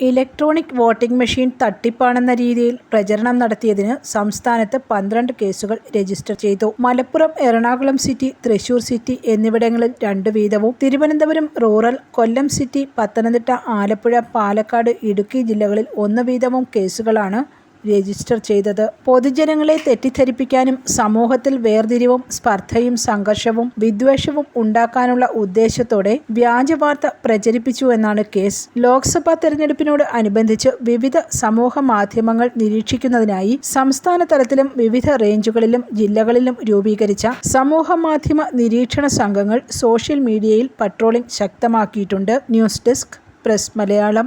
Electronic voting machine തട്ടിപ്പാണെന്ന രീതിയിൽ പ്രചരണം നടത്തിയതിന് സംസ്ഥാനത്ത് പന്ത്രണ്ട് കേസുകൾ രജിസ്റ്റർ ചെയ്തു. മലപ്പുറം, എറണാകുളം സിറ്റി, തൃശൂർ സിറ്റി എന്നിവിടങ്ങളിൽ രണ്ടു വീതവും തിരുവനന്തപുരം റൂറൽ, കൊല്ലം സിറ്റി, പത്തനംതിട്ട, ആലപ്പുഴ, പാലക്കാട്, ഇടുക്കി ജില്ലകളിൽ ഒന്ന് വീതവും കേസുകളാണ് രജിസ്റ്റർ ചെയ്തത്. പൊതുജനങ്ങളെ തെറ്റിദ്ധരിപ്പിക്കാനും സമൂഹത്തിൽ വേർതിരിവും സ്പർദ്ധയും സംഘർഷവും വിദ്വേഷവും ഉണ്ടാക്കാനുള്ള ഉദ്ദേശത്തോടെ വ്യാജവാർത്ത പ്രചരിപ്പിച്ചുവെന്നാണ് കേസ്. ലോക്സഭാ തെരഞ്ഞെടുപ്പിനോട് അനുബന്ധിച്ച് വിവിധ സമൂഹ മാധ്യമങ്ങൾ നിരീക്ഷിക്കുന്നതിനായി സംസ്ഥാന തലത്തിലും വിവിധ റേഞ്ചുകളിലും ജില്ലകളിലും രൂപീകരിച്ച സമൂഹ മാധ്യമ നിരീക്ഷണ സംഘങ്ങൾ സോഷ്യൽ മീഡിയയിൽ പട്രോളിംഗ് ശക്തമാക്കിയിട്ടുണ്ട്. News desk press Malayalam